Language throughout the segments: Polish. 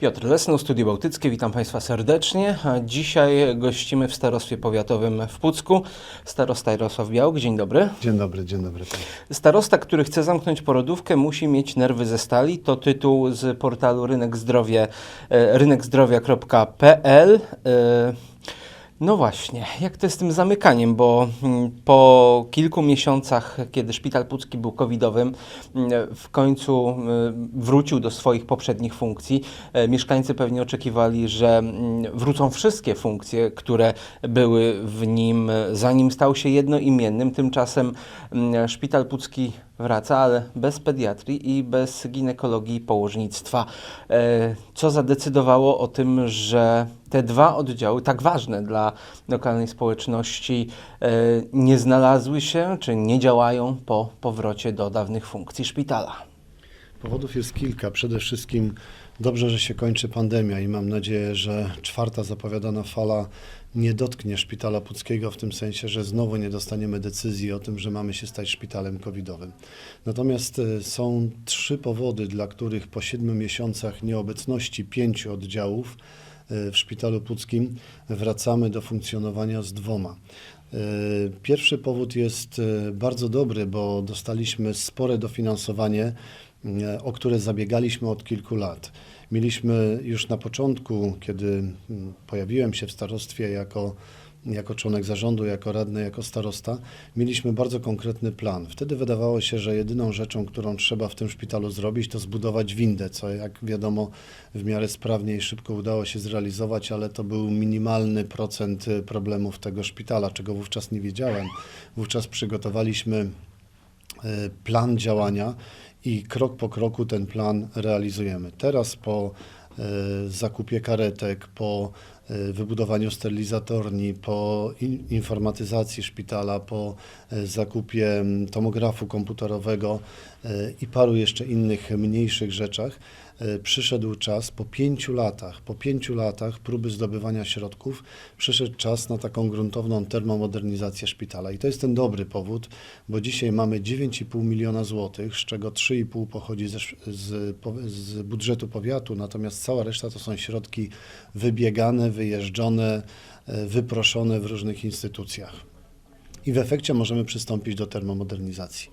Piotr Lesno, Studio Bałtyckie, witam Państwa serdecznie. Dzisiaj gościmy w Starostwie Powiatowym w Pucku. Starosta Jarosław Białk, dzień dobry. Dzień dobry, dzień dobry. Starosta, który chce zamknąć porodówkę, musi mieć nerwy ze stali. To tytuł z portalu Rynek rynekzdrowia.pl. E, No właśnie, jak to jest z tym zamykaniem, bo mm, po kilku miesiącach, kiedy szpital pucki był covidowym, mm, w końcu mm, wrócił do swoich poprzednich funkcji. E, Mieszkańcy pewnie oczekiwali, że wrócą wszystkie funkcje, które były w nim, e, zanim stał się jednoimiennym. Tymczasem szpital pucki wraca, ale bez pediatrii i bez ginekologii położnictwa. E, Co zadecydowało o tym, że te dwa oddziały, tak ważne dla lokalnej społeczności, e, nie znalazły się czy nie działają po powrocie do dawnych funkcji szpitala? Powodów jest kilka. Przede wszystkim dobrze, że się kończy pandemia i mam nadzieję, że czwarta zapowiadana fala nie dotknie szpitala puckiego w tym sensie, że znowu nie dostaniemy decyzji o tym, że mamy się stać szpitalem covidowym. Natomiast e, są trzy powody, dla których po siedmiu miesiącach nieobecności pięciu oddziałów e, w szpitalu puckim wracamy do funkcjonowania z dwoma. E, Pierwszy powód jest bardzo dobry, bo dostaliśmy spore dofinansowanie, o które zabiegaliśmy od kilku lat. Mieliśmy już na początku, kiedy mm, pojawiłem się w starostwie jako, jako członek zarządu, jako radny, jako starosta, mieliśmy bardzo konkretny plan. Wtedy wydawało się, że jedyną rzeczą, którą trzeba w tym szpitalu zrobić, to zbudować windę, co jak wiadomo w miarę sprawnie i szybko udało się zrealizować, ale to był minimalny procent y, problemów tego szpitala, czego wówczas nie wiedziałem. Wówczas przygotowaliśmy e, plan działania i krok po kroku ten plan realizujemy. Teraz po e, zakupie karetek, po e, wybudowaniu sterylizatorni, po in- informatyzacji szpitala, po e, zakupie tomografu komputerowego i paru jeszcze innych mniejszych rzeczach, przyszedł czas po pięciu latach, po pięciu latach próby zdobywania środków, przyszedł czas na taką gruntowną termomodernizację szpitala. I to jest ten dobry powód, bo dzisiaj mamy 9,5 miliona złotych, z czego 3,5 pochodzi ze, z, z budżetu powiatu, natomiast cała reszta to są środki wybiegane, wyjeżdżone, e, wyproszone w różnych instytucjach. I w efekcie możemy przystąpić do termomodernizacji.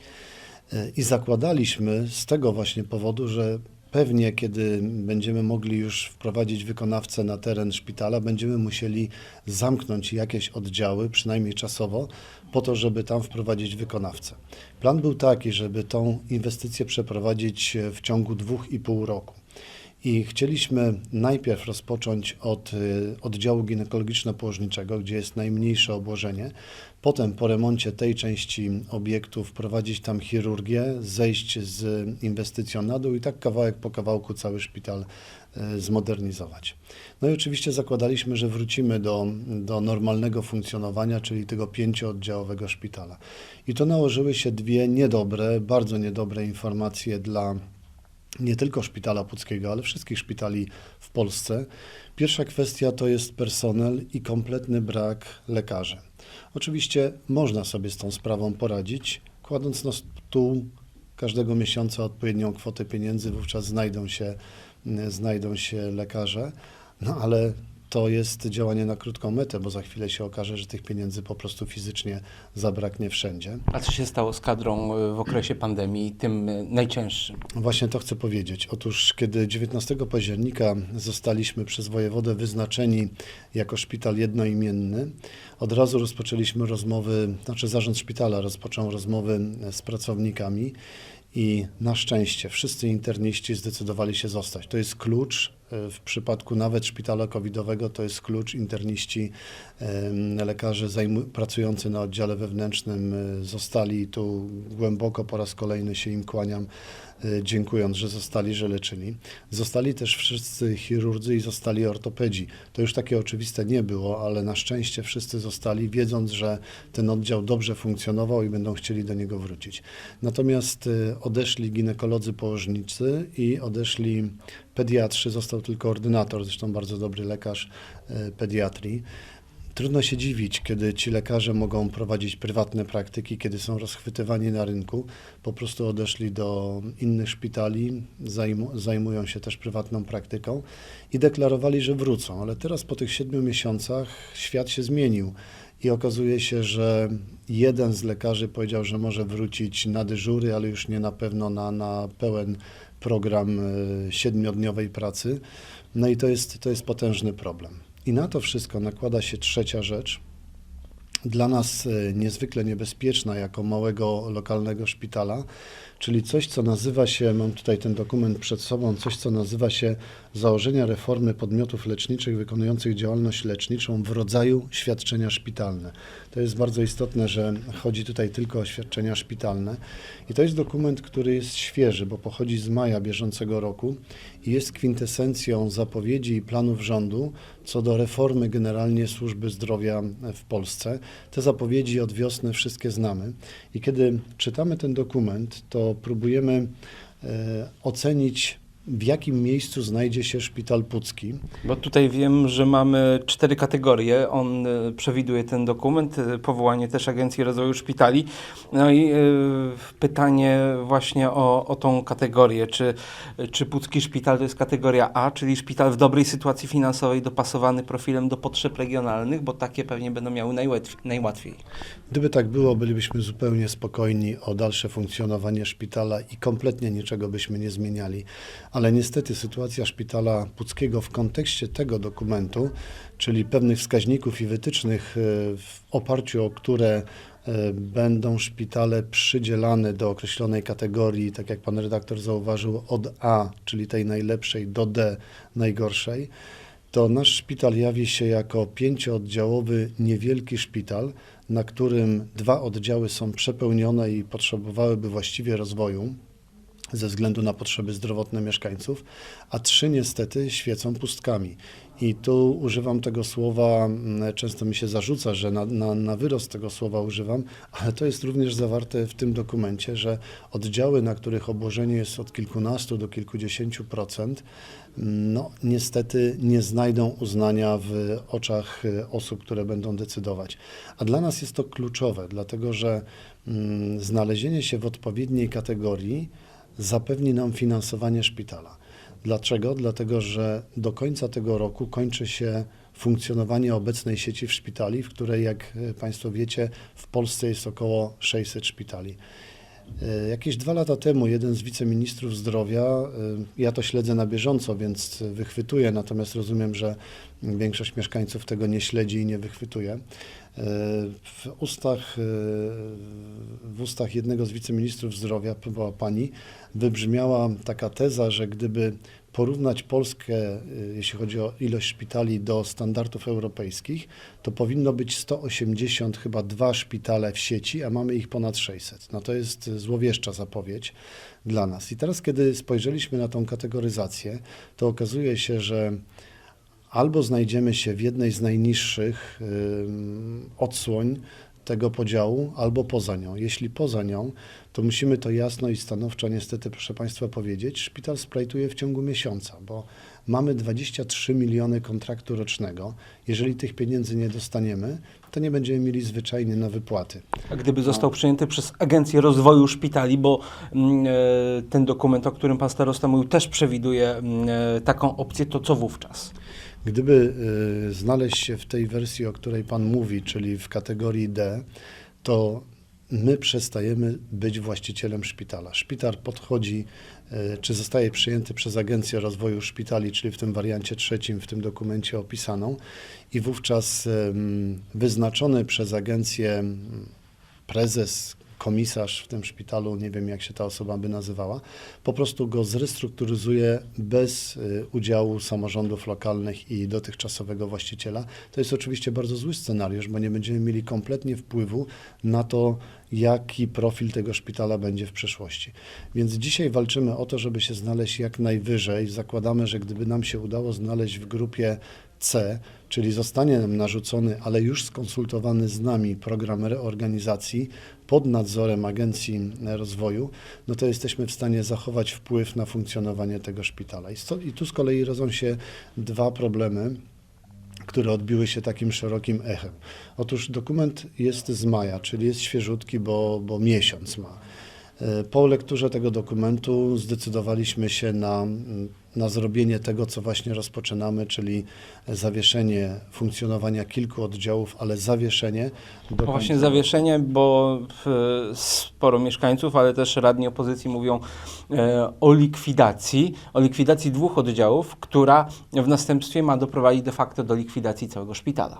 E, I zakładaliśmy z tego właśnie powodu, że pewnie kiedy będziemy mogli już wprowadzić wykonawcę na teren szpitala, będziemy musieli zamknąć jakieś oddziały, przynajmniej czasowo, po to, żeby tam wprowadzić wykonawcę. Plan był taki, żeby tą inwestycję przeprowadzić w ciągu dwóch i pół roku. I chcieliśmy najpierw rozpocząć od y, oddziału ginekologiczno-położniczego, gdzie jest najmniejsze obłożenie. Potem po remoncie tej części obiektu wprowadzić tam chirurgię, zejść z inwestycją na dół i tak kawałek po kawałku cały szpital y, zmodernizować. No i oczywiście zakładaliśmy, że wrócimy do, do normalnego funkcjonowania, czyli tego pięciooddziałowego szpitala. I to nałożyły się dwie niedobre, bardzo niedobre informacje dla nie tylko szpitala puckiego, ale wszystkich szpitali w Polsce. Pierwsza kwestia to jest personel i kompletny brak lekarzy. Oczywiście można sobie z tą sprawą poradzić, kładąc na stół każdego miesiąca odpowiednią kwotę pieniędzy, wówczas znajdą się, mm, znajdą się lekarze, no ale to jest działanie na krótką metę, bo za chwilę się okaże, że tych pieniędzy po prostu fizycznie zabraknie wszędzie. A co się stało z kadrą y, w okresie pandemii, tym y, najcięższym? Właśnie to chcę powiedzieć. Otóż, kiedy 19 października zostaliśmy przez wojewodę wyznaczeni jako szpital jednoimienny, od razu rozpoczęliśmy rozmowy, znaczy zarząd szpitala rozpoczął rozmowy z pracownikami i na szczęście wszyscy interniści zdecydowali się zostać. To jest klucz. e, W przypadku nawet szpitala covidowego to jest klucz. Interniści, lekarze pracujący na oddziale wewnętrznym e, zostali tu głęboko po raz kolejny się im kłaniam, dziękując, że zostali, że leczyli. Zostali też wszyscy chirurdzy i zostali ortopedzi. To już takie oczywiste nie było, ale na szczęście wszyscy zostali, wiedząc, że ten oddział dobrze funkcjonował i będą chcieli do niego wrócić. Natomiast e, odeszli ginekolodzy położnicy i odeszli pediatrzy, został tylko ordynator, zresztą bardzo dobry lekarz e, pediatrii. Trudno się dziwić, kiedy ci lekarze mogą prowadzić prywatne praktyki, kiedy są rozchwytywani na rynku, po prostu odeszli do innych szpitali, zajmu, zajmują się też prywatną praktyką i deklarowali, że wrócą. Ale teraz po tych siedmiu miesiącach świat się zmienił i okazuje się, że jeden z lekarzy powiedział, że może wrócić na dyżury, ale już nie na pewno na, na pełen program e, siedmiodniowej pracy. No i to jest, to jest potężny problem. I na to wszystko nakłada się trzecia rzecz, dla nas e, niezwykle niebezpieczna jako małego lokalnego szpitala, czyli coś, co nazywa się, mam tutaj ten dokument przed sobą, coś, co nazywa się założenia reformy podmiotów leczniczych wykonujących działalność leczniczą w rodzaju świadczenia szpitalne. To jest bardzo istotne, że chodzi tutaj tylko o świadczenia szpitalne. I to jest dokument, który jest świeży, bo pochodzi z maja bieżącego roku i jest kwintesencją zapowiedzi i planów rządu co do reformy generalnie służby zdrowia w Polsce. Te zapowiedzi od wiosny wszystkie znamy. I kiedy czytamy ten dokument, to próbujemy e, ocenić, w jakim miejscu znajdzie się szpital pucki. Bo tutaj wiem, że mamy cztery kategorie. On e, przewiduje ten dokument, e, powołanie też Agencji Rozwoju Szpitali. No i e, pytanie właśnie o, o tą kategorię. Czy, czy Pucki Szpital to jest kategoria A, czyli szpital w dobrej sytuacji finansowej, dopasowany profilem do potrzeb regionalnych, bo takie pewnie będą miały najłatwiej. najłatwiej. Gdyby tak było, bylibyśmy zupełnie spokojni o dalsze funkcjonowanie szpitala i kompletnie niczego byśmy nie zmieniali. Ale niestety sytuacja szpitala puckiego w kontekście tego dokumentu, czyli pewnych wskaźników i wytycznych, e, w oparciu o które e, będą szpitale przydzielane do określonej kategorii, tak jak pan redaktor zauważył, od A, czyli tej najlepszej, do D, najgorszej, to nasz szpital jawi się jako pięciooddziałowy, niewielki szpital, na którym dwa oddziały są przepełnione i potrzebowałyby właściwie rozwoju ze względu na potrzeby zdrowotne mieszkańców, a trzy niestety świecą pustkami. I tu używam tego słowa, mm, często mi się zarzuca, że na, na, na wyrost tego słowa używam, ale to jest również zawarte w tym dokumencie, że oddziały, na których obłożenie jest od kilkunastu do kilkudziesięciu procent, no niestety nie znajdą uznania w oczach y, osób, które będą decydować. A dla nas jest to kluczowe, dlatego że mm, znalezienie się w odpowiedniej kategorii zapewni nam finansowanie szpitala. Dlaczego? Dlatego, że do końca tego roku kończy się funkcjonowanie obecnej sieci w szpitali, w której, jak y, Państwo wiecie, w Polsce jest około 600 szpitali. E, Jakieś dwa lata temu jeden z wiceministrów zdrowia, e, ja to śledzę na bieżąco, więc wychwytuję, natomiast rozumiem, że większość mieszkańców tego nie śledzi i nie wychwytuje. E, W ustach, w ustach jednego z wiceministrów zdrowia, była pani, wybrzmiała taka teza, że gdyby porównać Polskę, y, jeśli chodzi o ilość szpitali, do standardów europejskich, to powinno być 180 chyba dwa szpitale w sieci, a mamy ich ponad 600. No to jest złowieszcza zapowiedź dla nas. I teraz, kiedy spojrzeliśmy na tą kategoryzację, to okazuje się, że albo znajdziemy się w jednej z najniższych odsłoń tego podziału, albo poza nią. Jeśli poza nią, to musimy to jasno i stanowczo niestety, proszę Państwa, powiedzieć. Szpital splajtuje w ciągu miesiąca, bo mamy 23 miliony kontraktu rocznego. Jeżeli tych pieniędzy nie dostaniemy, to nie będziemy mieli zwyczajnie na wypłaty. A gdyby został przyjęty przez Agencję Rozwoju Szpitali, bo mm, e, ten dokument, o którym pan starosta mówił, też przewiduje mm, e, taką opcję, to co wówczas? Gdyby y, znaleźć się w tej wersji, o której Pan mówi, czyli w kategorii D, to my przestajemy być właścicielem szpitala. Szpital podchodzi, y, czy zostaje przyjęty przez Agencję Rozwoju Szpitali, czyli w tym wariancie trzecim, w tym dokumencie opisaną, i wówczas wyznaczony przez agencję ym, prezes, komisarz w tym szpitalu, nie wiem jak się ta osoba by nazywała, po prostu go zrestrukturyzuje bez y, udziału samorządów lokalnych i dotychczasowego właściciela. To jest oczywiście bardzo zły scenariusz, bo nie będziemy mieli kompletnie wpływu na to, jaki profil tego szpitala będzie w przyszłości. Więc dzisiaj walczymy o to, żeby się znaleźć jak najwyżej. Zakładamy, że gdyby nam się udało znaleźć w grupie C, czyli zostanie nam narzucony, ale już skonsultowany z nami program reorganizacji pod nadzorem Agencji Rozwoju, no to jesteśmy w stanie zachować wpływ na funkcjonowanie tego szpitala. I, sto, i tu z kolei rodzą się dwa problemy które odbiły się takim szerokim echem. Otóż dokument jest z maja, czyli jest świeżutki, bo, bo miesiąc ma. E, Po lekturze tego dokumentu zdecydowaliśmy się na, na zrobienie tego, co właśnie rozpoczynamy, czyli zawieszenie funkcjonowania kilku oddziałów, ale zawieszenie do No właśnie końca- zawieszenie, bo sporo mieszkańców, ale też radni opozycji mówią e, o likwidacji, o likwidacji dwóch oddziałów, która w następstwie ma doprowadzić de facto do likwidacji całego szpitala.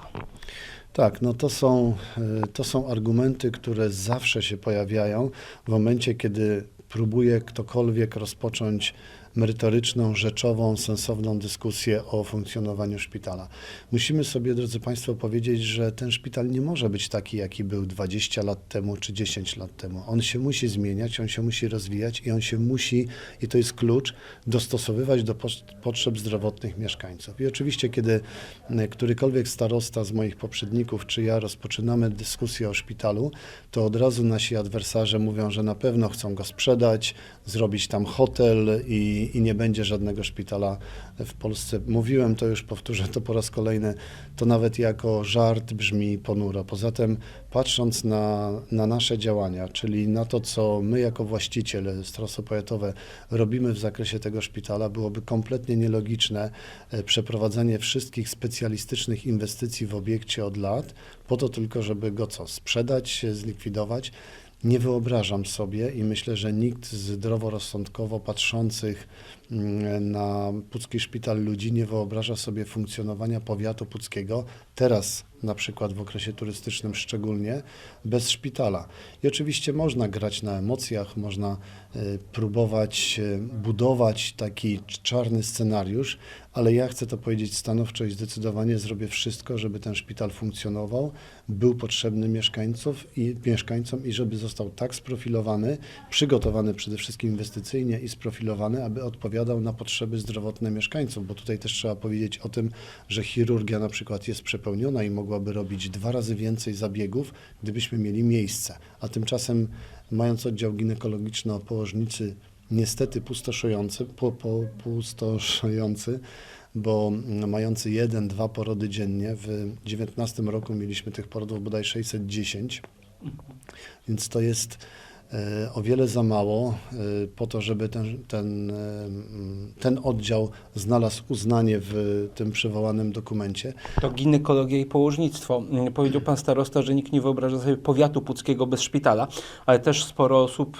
Tak, no to są, y, to są argumenty, które zawsze się pojawiają w momencie, kiedy próbuje ktokolwiek rozpocząć merytoryczną, rzeczową, sensowną dyskusję o funkcjonowaniu szpitala. Musimy sobie, drodzy Państwo, powiedzieć, że ten szpital nie może być taki, jaki był 20 lat temu czy 10 lat temu. On się musi zmieniać, on się musi rozwijać i on się musi, i to jest klucz, dostosowywać do potrzeb zdrowotnych mieszkańców. I oczywiście, kiedy którykolwiek starosta z moich poprzedników czy ja rozpoczynamy dyskusję o szpitalu, to od razu nasi adwersarze mówią, że na pewno chcą go sprzedać, zrobić tam hotel i, i nie będzie żadnego szpitala w Polsce. Mówiłem to już, powtórzę to po raz kolejny, to nawet jako żart brzmi ponuro. Poza tym, patrząc na, na nasze działania, czyli na to, co my jako właściciele Strasy Powiatowe robimy w zakresie tego szpitala, byłoby kompletnie nielogiczne e, przeprowadzenie wszystkich specjalistycznych inwestycji w obiekcie od lat, po to tylko, żeby go co, sprzedać, zlikwidować. Nie wyobrażam sobie i myślę, że nikt zdroworozsądkowo patrzących mm, na Pucki Szpital ludzi nie wyobraża sobie funkcjonowania powiatu puckiego, teraz na przykład w okresie turystycznym szczególnie, bez szpitala. I oczywiście można grać na emocjach, można e, próbować e, budować taki czarny scenariusz, ale ja chcę to powiedzieć stanowczo i zdecydowanie zrobię wszystko, żeby ten szpital funkcjonował, był potrzebny mieszkańców i mieszkańcom i żeby został tak sprofilowany, przygotowany przede wszystkim inwestycyjnie i sprofilowany, aby odpowiadał na potrzeby zdrowotne mieszkańców, bo tutaj też trzeba powiedzieć o tym, że chirurgia na przykład jest przepełniona i mogłaby robić dwa razy więcej zabiegów, gdybyśmy mieli miejsce, a tymczasem mając oddział ginekologiczny o położnicy niestety pustoszujący, po, po, bo mający jeden, dwa porody dziennie. W 2019 roku mieliśmy tych porodów bodaj 610, więc to jest o wiele za mało e, po to, żeby ten, ten, e, ten oddział znalazł uznanie w tym przywołanym dokumencie. To ginekologia i położnictwo. Mm, Powiedział pan starosta, że nikt nie wyobraża sobie powiatu puckiego bez szpitala, ale też sporo osób,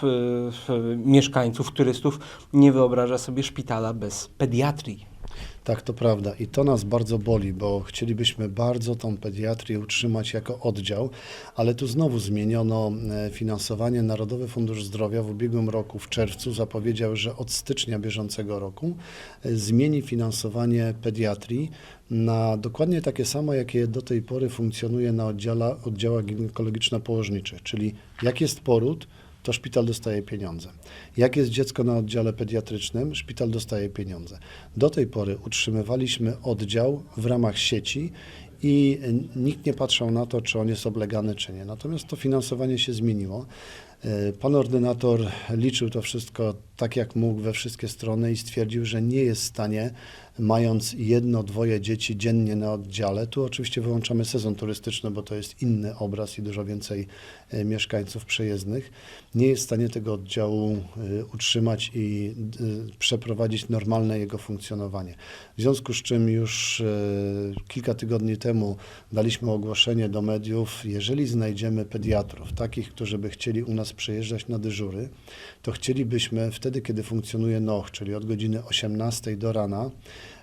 mieszkańców, turystów nie wyobraża sobie szpitala bez pediatrii. Tak, to prawda. I to nas bardzo boli, bo chcielibyśmy bardzo tą pediatrię utrzymać jako oddział, ale tu znowu zmieniono e, finansowanie. Narodowy Fundusz Zdrowia w ubiegłym roku, w czerwcu, zapowiedział, że od stycznia bieżącego roku e, zmieni finansowanie pediatrii na dokładnie takie samo, jakie do tej pory funkcjonuje na oddziała, oddziałach ginekologiczno-położniczych, czyli jak jest poród, to szpital dostaje pieniądze. Jak jest dziecko na oddziale pediatrycznym, szpital dostaje pieniądze. Do tej pory utrzymywaliśmy oddział w ramach sieci i nikt nie patrzył na to, czy on jest oblegany, czy nie. Natomiast to finansowanie się zmieniło. E, Pan ordynator liczył to wszystko tak, jak mógł we wszystkie strony i stwierdził, że nie jest w stanie, mając jedno, dwoje dzieci dziennie na oddziale, tu oczywiście wyłączamy sezon turystyczny, bo to jest inny obraz i dużo więcej e, mieszkańców przejezdnych, nie jest w stanie tego oddziału e, utrzymać i e, przeprowadzić normalne jego funkcjonowanie. W związku z czym już kilka tygodni temu daliśmy ogłoszenie do mediów, jeżeli znajdziemy pediatrów, takich, którzy by chcieli u nas przyjeżdżać na dyżury, to chcielibyśmy wtedy, kiedy funkcjonuje NOH, czyli od godziny 18 do rana,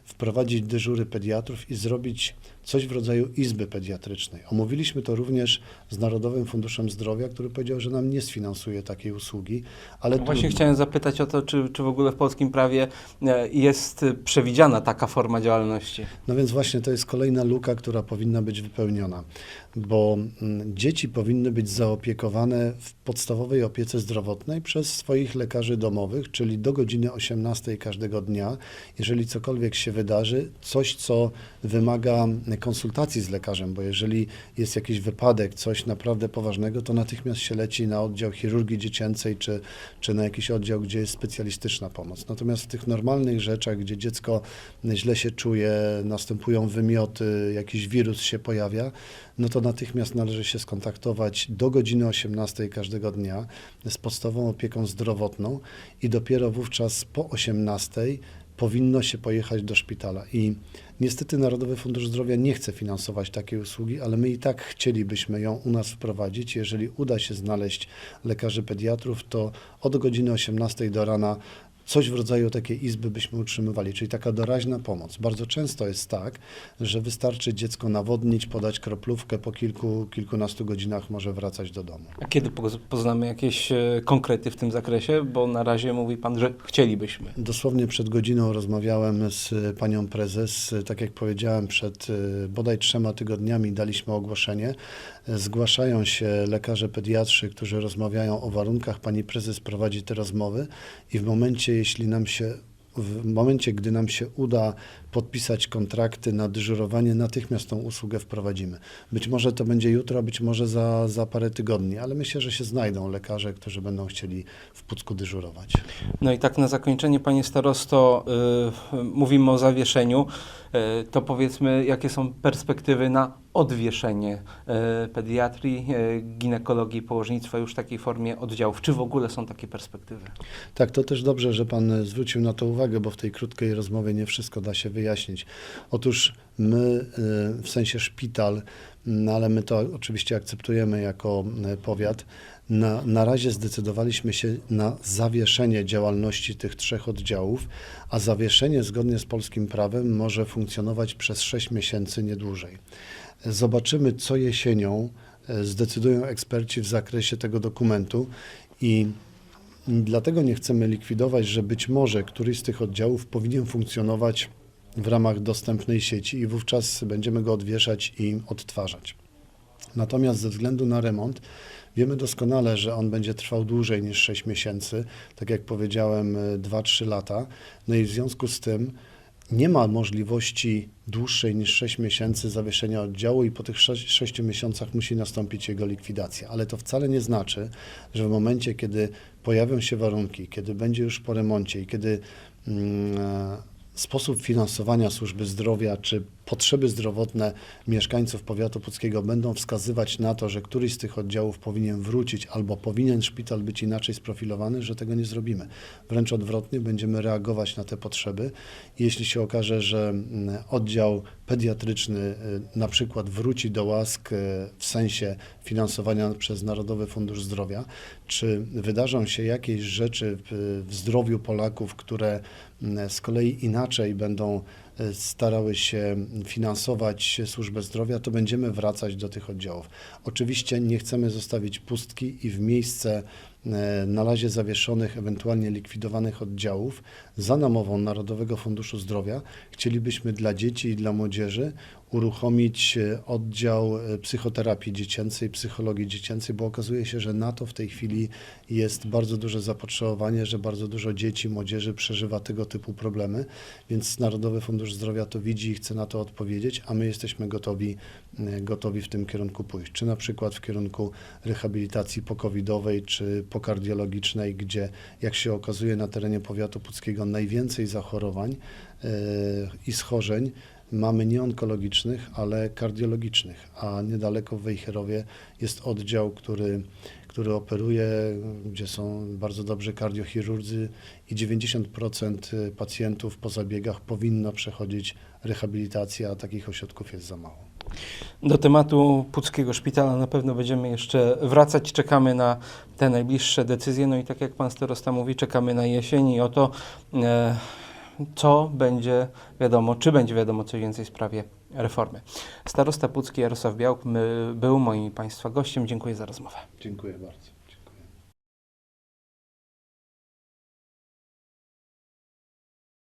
wprowadzić dyżury pediatrów i zrobić coś w rodzaju izby pediatrycznej. Omówiliśmy to również z Narodowym Funduszem Zdrowia, który powiedział, że nam nie sfinansuje takiej usługi, ale No Właśnie trudno. chciałem zapytać o to, czy, czy w ogóle w polskim prawie e, jest przewidziana taka forma działalności. No więc właśnie to jest kolejna luka, która powinna być wypełniona, bo mm, dzieci powinny być zaopiekowane w podstawowej opiece zdrowotnej przez swoich lekarzy domowych, czyli do godziny 18 każdego dnia. Jeżeli cokolwiek się wydarzy, coś, co wymaga konsultacji z lekarzem, bo jeżeli jest jakiś wypadek, coś naprawdę poważnego, to natychmiast się leci na oddział chirurgii dziecięcej czy, czy na jakiś oddział, gdzie jest specjalistyczna pomoc. Natomiast w tych normalnych rzeczach, gdzie dziecko źle się czuje, następują wymioty, jakiś wirus się pojawia, no to natychmiast należy się skontaktować do godziny 18 każdego dnia z podstawową opieką zdrowotną i dopiero wówczas po 18 powinno się pojechać do szpitala. I niestety Narodowy Fundusz Zdrowia nie chce finansować takiej usługi, ale my i tak chcielibyśmy ją u nas wprowadzić. Jeżeli uda się znaleźć lekarzy pediatrów, to od godziny 18 do rana coś w rodzaju takiej izby byśmy utrzymywali, czyli taka doraźna pomoc. Bardzo często jest tak, że wystarczy dziecko nawodnić, podać kroplówkę, po kilku, kilkunastu godzinach może wracać do domu. A kiedy poz- poznamy jakieś e, konkrety w tym zakresie? Bo na razie mówi Pan, że chcielibyśmy. Dosłownie przed godziną rozmawiałem z panią prezes. Tak jak powiedziałem, przed bodaj trzema tygodniami daliśmy ogłoszenie. Zgłaszają się lekarze pediatrzy, którzy rozmawiają o warunkach. Pani prezes prowadzi te rozmowy i w momencie, jeśli nam się w momencie, gdy nam się uda podpisać kontrakty na dyżurowanie, natychmiast tą usługę wprowadzimy. Być może to będzie jutro, być może za, za parę tygodni, ale myślę, że się znajdą lekarze, którzy będą chcieli w Pucku dyżurować. No i tak na zakończenie, Panie Starosto, y, mówimy o zawieszeniu. Y, to powiedzmy, jakie są perspektywy na odwieszenie y, pediatrii, y, ginekologii, położnictwa już w takiej formie oddziałów? Czy w ogóle są takie perspektywy? Tak, to też dobrze, że Pan e, zwrócił na to uwagę, bo w tej krótkiej rozmowie nie wszystko da się wyjaśnić. Otóż my, e, w sensie szpital, ale my to oczywiście akceptujemy jako e, powiat, na, na razie zdecydowaliśmy się na zawieszenie działalności tych trzech oddziałów, a zawieszenie zgodnie z polskim prawem może funkcjonować przez 6 miesięcy, nie dłużej. Zobaczymy, co jesienią e, zdecydują eksperci w zakresie tego dokumentu i Dlatego nie chcemy likwidować, że być może któryś z tych oddziałów powinien funkcjonować w ramach dostępnej sieci i wówczas będziemy go odwieszać i odtwarzać. Natomiast ze względu na remont wiemy doskonale, że on będzie trwał dłużej niż 6 miesięcy, tak jak powiedziałem, y, 2-3 lata. No i w związku z tym nie ma możliwości dłuższej niż 6 miesięcy zawieszenia oddziału i po tych 6, 6 miesiącach musi nastąpić jego likwidacja. Ale to wcale nie znaczy, że w momencie, kiedy pojawią się warunki, kiedy będzie już po remoncie i kiedy mm, e, sposób finansowania służby zdrowia czy potrzeby zdrowotne mieszkańców powiatu puckiego będą wskazywać na to, że któryś z tych oddziałów powinien wrócić albo powinien szpital być inaczej sprofilowany, że tego nie zrobimy. Wręcz odwrotnie, będziemy reagować na te potrzeby. Jeśli się okaże, że mm, oddział pediatryczny y, na przykład wróci do łask y, w sensie finansowania przez Narodowy Fundusz Zdrowia, czy wydarzą się jakieś rzeczy w, zdrowiu Polaków, które mm, z kolei inaczej będą starały się finansować służbę zdrowia, to będziemy wracać do tych oddziałów. Oczywiście nie chcemy zostawić pustki i w miejsce na razie zawieszonych, ewentualnie likwidowanych oddziałów za namową Narodowego Funduszu Zdrowia chcielibyśmy dla dzieci i dla młodzieży uruchomić e, oddział e, psychoterapii dziecięcej, psychologii dziecięcej, bo okazuje się, że na to w tej chwili jest bardzo duże zapotrzebowanie, że bardzo dużo dzieci, młodzieży przeżywa tego typu problemy, więc Narodowy Fundusz Zdrowia to widzi i chce na to odpowiedzieć, a my jesteśmy gotowi, e, gotowi w tym kierunku pójść. Czy na przykład w kierunku rehabilitacji pokowidowej, czy pokardiologicznej, gdzie jak się okazuje na terenie powiatu puckiego najwięcej zachorowań e, i schorzeń mamy nie onkologicznych, ale kardiologicznych, a niedaleko w Wejherowie jest oddział, który, który operuje, gdzie są bardzo dobrzy kardiochirurdzy i 90% pacjentów po zabiegach powinno przechodzić rehabilitację, a takich ośrodków jest za mało. Do tematu Puckiego Szpitala na pewno będziemy jeszcze wracać. Czekamy na te najbliższe decyzje. No i tak jak pan starosta mówi, czekamy na jesień i o to, e, co będzie wiadomo, czy będzie wiadomo coś więcej w sprawie reformy. Starosta Pucki Jarosław Białk był moim państwa gościem. Dziękuję za rozmowę. Dziękuję bardzo.